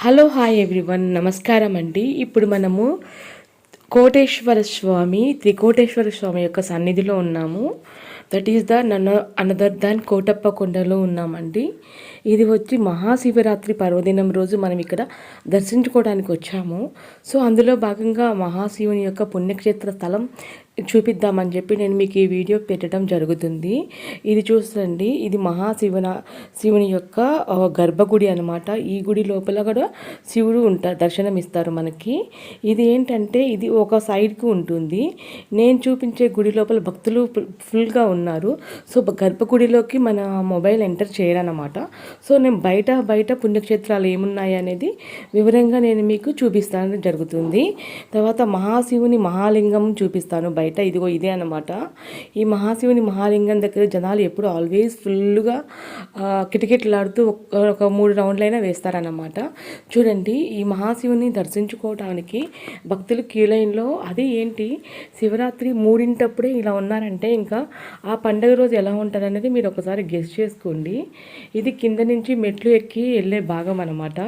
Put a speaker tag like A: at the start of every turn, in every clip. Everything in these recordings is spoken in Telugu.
A: Hello hi everyone. నమస్కారం అండి. ఇప్పుడు మనము కోటేశ్వర స్వామి త్రికోటేశ్వర స్వామి యొక్క సన్నిధిలో ఉన్నాము. దట్ ఈస్ ద నన్న అనదర్ దాన్ కోటప్ప కొండలో ఉన్నామండి. ఇది వచ్చి మహాశివరాత్రి పర్వదినం రోజు మనం ఇక్కడ దర్శించుకోవడానికి వచ్చాము. సో అందులో భాగంగా మహాశివుని యొక్క పుణ్యక్షేత్ర స్థలం చూపిద్దామని చెప్పి నేను మీకు ఈ వీడియో పెట్టడం జరుగుతుంది. ఇది చూసండి ఇది మహాశివన శివుని యొక్క గర్భగుడి అనమాట ఈ గుడి లోపల కూడా శివుడు ఉంటారు దర్శనం ఇస్తారు మనకి. ఇది ఏంటంటే ఇది ఒక సైడ్కి ఉంటుంది. నేను చూపించే గుడి లోపల భక్తులు ఫుల్గా ఉన్నారు. సో గర్భగుడిలోకి మన మొబైల్ ఎంటర్ చేయరనమాట సో నేను బయట బయట పుణ్యక్షేత్రాలు ఏమున్నాయి అనేది వివరంగా నేను మీకు చూపిస్తాను జరుగుతుంది. తర్వాత మహాశివుని మహాలింగం చూపిస్తాను బయట. ఇదిగో ఇదే అనమాట ఈ మహాశివుని మహాలింగం దగ్గర జనాలు ఎప్పుడు ఆల్వేస్ ఫుల్గా కిటకిటలాడుతూ ఒక మూడు రౌండ్లైనా వేస్తారన్నమాట. చూడండి ఈ మహాశివుని దర్శించుకోవడానికి భక్తులు క్యూ లైన్లో అది ఏంటి? శివరాత్రి మూడింటప్పుడే ఇలా ఉన్నారంటే ఇంకా ఆ పండగ రోజు ఎలా ఉంటారనేది మీరు ఒకసారి గెస్ట్ చేసుకోండి. ఇది కింద నుంచి మెట్లు ఎక్కి వెళ్ళే భాగం అనమాట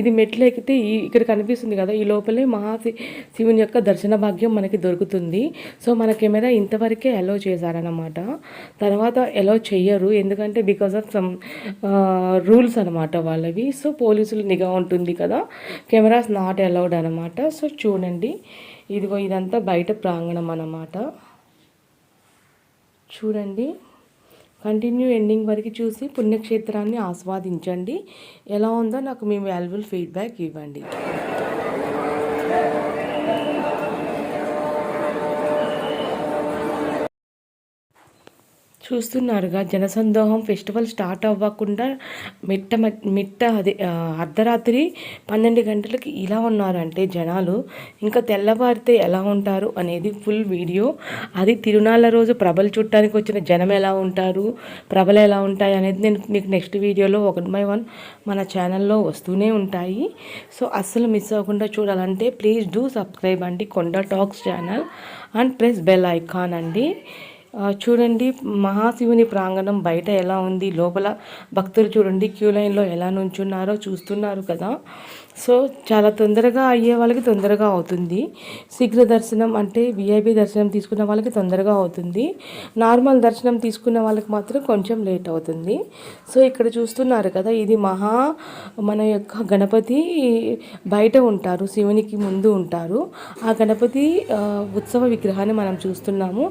A: ఇది మెట్లు ఎక్కితే ఈ ఇక్కడ కనిపిస్తుంది కదా ఈ లోపలే మహాశి శివుని యొక్క దర్శన భాగ్యం మనకి దొరుకుతుంది. సో మన కెమెరా ఇంతవరకే అలో చేశారనమాట తర్వాత అలో చెయ్యరు. ఎందుకంటే బికాస్ ఆఫ్ సమ్ రూల్స్ అనమాట వాళ్ళవి. సో పోలీసులు నిఘా ఉంటుంది కదా. కెమెరాస్ నాట్ అలౌడ్ అనమాట సో చూడండి. ఇదిగో ఇదంతా బయట ప్రాంగణం అనమాట చూడండి. కంటిన్యూ ఎండింగ్ వరకు చూసి పుణ్యక్షేత్రాన్ని ఆస్వాదించండి. ఎలా ఉందో నాకు మీ వాల్యుబుల్ ఫీడ్బ్యాక్ ఇవ్వండి. చూస్తున్నారుగా. జనసందోహం ఫెస్టివల్ స్టార్ట్ అవ్వకుండా మిట్ట మిట్ట అది అర్ధరాత్రి పన్నెండు గంటలకి ఇలా ఉన్నారంటే జనాలు ఇంకా తెల్లవారితే ఎలా ఉంటారు? అనేది ఫుల్ వీడియో. అది తిరునాళ్ళ రోజు ప్రభలు చుట్టానికి వచ్చిన జనం ఎలా ఉంటారు ప్రభలు ఎలా ఉంటాయి అనేది నేను మీకు నెక్స్ట్ వీడియోలో ఒకటి బై వన్ మన ఛానల్లో వస్తూనే ఉంటాయి. సో అస్సలు మిస్ అవ్వకుండా చూడాలంటే ప్లీజ్ డూ సబ్స్క్రైబ్ అండి. Konda talks channel and press bell icon అండి. చూడండి మహాశివుని ప్రాంగణం బయట ఎలా ఉంది? లోపల భక్తులు చూడండి క్యూ లైన్లో ఎలా నుంచున్నారో చూస్తున్నారు కదా. సో చాలా తొందరగా అయ్యే వాళ్ళకి తొందరగా అవుతుంది. శీఘ్ర దర్శనం అంటే విఐపి దర్శనం తీసుకున్న వాళ్ళకి తొందరగా అవుతుంది. నార్మల్ దర్శనం తీసుకున్న వాళ్ళకి మాత్రం కొంచెం లేట్ అవుతుంది. సో ఇక్కడ చూస్తున్నారు కదా ఇది మహా మన యొక్క గణపతి బయట ఉంటారు శివునికి ముందు ఉంటారు. ఆ గణపతి ఉత్సవ విగ్రహాన్ని మనం చూస్తున్నాము.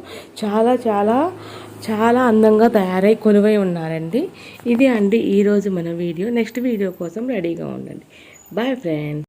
A: చాలా చాలా చాలా చాలా అందంగా తయారై కొలువై ఉన్నారండి. ఇది అండి ఈరోజు మన వీడియో. నెక్స్ట్ వీడియో కోసం రెడీగా ఉండండి. Boy friend